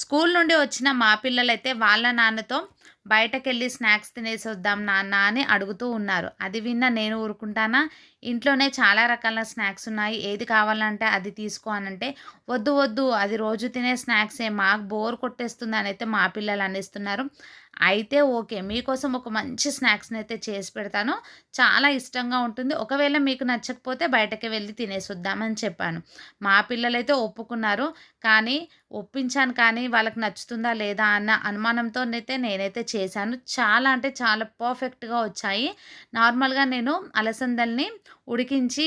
School నుండి వచ్చిన మా పిల్లలైతే వాళ్ళ నాన్నతో బయటకెళ్ళి స్నాక్స్ తినేసి వద్దాం నాన్న అని అడుగుతూ ఉన్నారు. అది విన్న నేను ఊరుకుంటానా? ఇంట్లోనే చాలా రకాల స్నాక్స్ ఉన్నాయి. ఏది కావాలంటే అది తీసుకో అనంటే వద్దు వద్దు అది రోజు తినే స్నాక్సే మాకు బోర్ కొట్టేస్తుంది అని అయితే మా పిల్లలు అనేస్తున్నారు. అయితే ఓకే. మీకోసం ఒక మంచి స్నాక్స్ని అయితే చేసి పెడతాను. చాలా ఇష్టంగా ఉంటుంది. ఒకవేళ మీకు నచ్చకపోతే బయటకి వెళ్ళి తినేసొద్దామని చెప్పాను. మా పిల్లలైతే ఒప్పుకున్నారు. కానీ ఒప్పించాను కానీ వాళ్ళకి నచ్చుతుందా లేదా అన్న అనుమానంతో అయితే నేనైతే చేశాను. చాలా అంటే చాలా పర్ఫెక్ట్గా వచ్చాయి. నార్మల్గా నేను అలసందల్ని ఉడికించి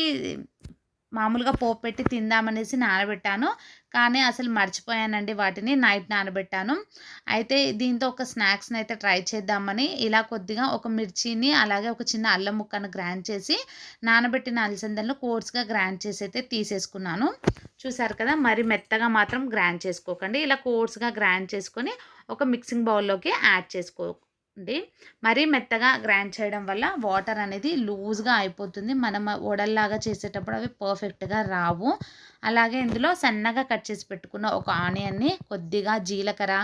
మామూలుగా పోపు పెట్టి తిందామనేసి నానబెట్టాను. కానీ అసలు మర్చిపోయానండి వాటిని. నైట్ నానబెట్టాను. అయితే దీంతో ఒక స్నాక్స్ని అయితే ట్రై చేద్దామని ఇలా కొద్దిగా ఒక మిర్చిని అలాగే ఒక చిన్న అల్లం ముక్కను గ్రైండ్ చేసి నానబెట్టిన అలసందలను కోర్స్గా గ్రైండ్ చేసి అయితే తీసేసుకున్నాను. చూసారు కదా మరి మెత్తగా మాత్రం గ్రైండ్ చేసుకోకండి. ఇలా కోర్స్గా గ్రైండ్ చేసుకొని ఒక మిక్సింగ్ బౌల్లోకి యాడ్ చేసుకో అండి. మరీ మెత్తగా గ్రైండ్ చేయడం వల్ల వాటర్ అనేది లూజ్గా అయిపోతుంది. మనం వడల్లాగా చేసేటప్పుడు అవి పర్ఫెక్ట్గా రావు. అలాగే ఇందులో సన్నగా కట్ చేసి పెట్టుకున్న ఒక ఆనియన్ని కొద్దిగా జీలకర్ర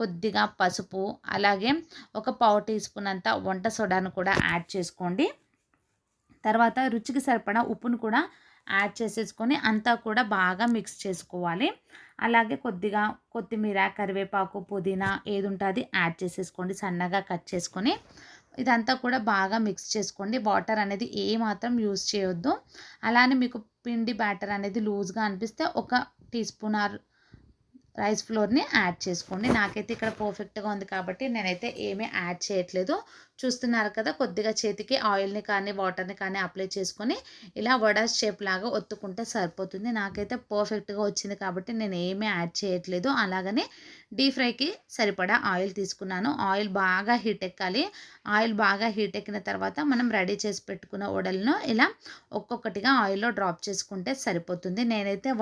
కొద్దిగా పసుపు అలాగే ఒక పావు టీ స్పూన్ అంత వంట సోడాను కూడా యాడ్ చేసుకోండి. తర్వాత రుచికి సరిపడా ఉప్పును కూడా యాడ్ చేసేసుకొని అంతా కూడా బాగా మిక్స్ చేసుకోవాలి. అలాగే కొద్దిగా కొత్తిమీర కరివేపాకు పుదీనా ఏది ఉంటుంది యాడ్ చేసేసుకోండి సన్నగా కట్ చేసుకొని. ఇదంతా కూడా బాగా మిక్స్ చేసుకోండి. వాటర్ అనేది ఏ మాత్రం యూస్ చేయొద్దు. అలానే మీకు పిండి బ్యాటర్ అనేది లూజ్గా అనిపిస్తే ఒక టీ స్పూన్ ఆర్ రైస్ ఫ్లోర్ని యాడ్ చేసుకోండి. నాకైతే ఇక్కడ పర్ఫెక్ట్గా ఉంది కాబట్టి నేనైతే ఏమీ యాడ్ చేయట్లేదు. చూస్తున్నారు కదా కొద్దిగా చేతికి ఆయిల్ని కానీ వాటర్ని కానీ అప్లై చేసుకొని ఇలా వడా షేప్ లాగా ఒత్తుకుంటే సరిపోతుంది. నాకైతే పర్ఫెక్ట్గా వచ్చింది కాబట్టి నేను ఏమీ యాడ్ చేయట్లేదు. అలాగనే డీప్ ఫ్రైకి సరిపడా ఆయిల్ తీసుకున్నాను. ఆయిల్ బాగా హీట్ ఎక్కాలి. ఆయిల్ బాగా హీట్ ఎక్కిన తర్వాత మనం రెడీ చేసి పెట్టుకున్న వడలను ఇలా ఒక్కొక్కటిగా ఆయిల్లో డ్రాప్ చేసుకుంటే సరిపోతుంది. నేనైతే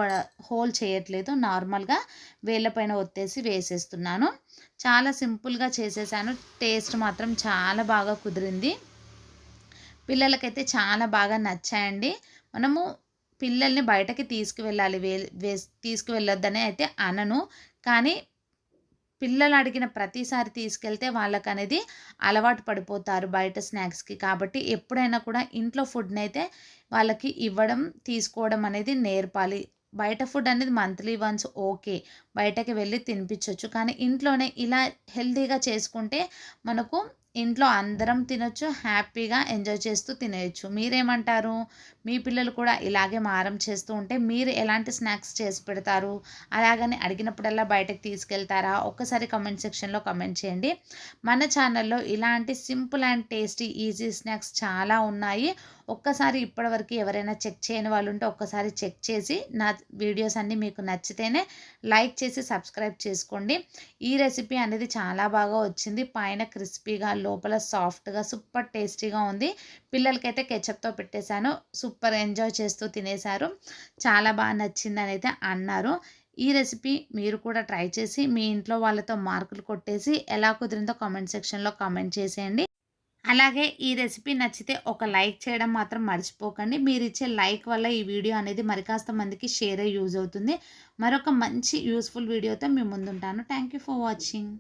హోల్ చేయట్లేదు. నార్మల్గా వేళ్ళపైన ఒత్తేసి వేసేస్తున్నాను. చాలా సింపుల్గా చేసేసాను. టేస్ట్ మాత్రం చాలా బాగా కుదిరింది. పిల్లలకైతే చాలా బాగా నచ్చాయండి. మనము పిల్లల్ని బయటకి తీసుకువెళ్ళాలి. వే వే తీసుకువెళ్ళొద్దని అయితే అనను. కానీ పిల్లలు అడిగిన ప్రతిసారి తీసుకెళ్తే వాళ్ళకి అనేది అలవాటు పడిపోతారు బయట స్నాక్స్కి. కాబట్టి ఎప్పుడైనా కూడా ఇంట్లో ఫుడ్ని అయితే వాళ్ళకి ఇవ్వడం తీసుకోవడం అనేది నేర్పాలి. బయట ఫుడ్ అనేది మంత్లీ వన్స్ ఓకే. బయటకి వెళ్ళి తినిపించవచ్చు కానీ ఇంట్లోనే ఇలా హెల్తీగా చేసుకుంటే మనకు ఇంట్లో అందరం తినొచ్చు హ్యాపీగా ఎంజాయ్ చేస్తూ తినేయచ్చు. మీరేమంటారు? మీ పిల్లలు కూడా ఇలాగే మారం చేస్తూ ఉంటే మీరు ఎలాంటి స్నాక్స్ చేసి పెడతారు? అలాగని అడిగినప్పుడల్లా బయటకు తీసుకెళ్తారా? ఒక్కసారి కమెంట్ సెక్షన్లో కమెంట్ చేయండి. మన ఛానల్లో ఇలాంటి simple and tasty easy snacks చాలా ఉన్నాయి. ఒక్కసారి ఇప్పటివరకు ఎవరైనా చెక్ చేయని వాళ్ళు ఉంటే ఒక్కసారి చెక్ చేసి నా వీడియోస్ అన్నీ మీకు నచ్చితేనే లైక్ చేసి సబ్స్క్రైబ్ చేసుకోండి. ఈ రెసిపీ అనేది చాలా బాగా వచ్చింది. పైన క్రిస్పీగా లోపల సాఫ్ట్గా సూపర్ టేస్టీగా ఉంది. పిల్లలకైతే కెచప్తో పెట్టేశాను. సూపర్ ఎంజాయ్ చేస్తూ తినేశారు. చాలా బాగా నచ్చిందని అయితే అన్నారు. ఈ రెసిపీ మీరు కూడా ట్రై చేసి మీ ఇంట్లో వాళ్ళతో మార్కులు కొట్టేసి ఎలా కుదిరిందో కామెంట్ సెక్షన్లో కామెంట్ చేసేయండి. అలాగే ఈ రెసిపీ నచ్చితే ఒక లైక్ చేయడం మాత్రం మర్చిపోకండి. మీరు ఇచ్చే లైక్ వల్ల ఈ వీడియో అనేది మరి కాస్త మందికి షేర్ అయ్యి యూజ్ అవుతుంది. మరొక మంచి యూస్ఫుల్ వీడియోతో మీ ముందుంటాను. Thank you for watching.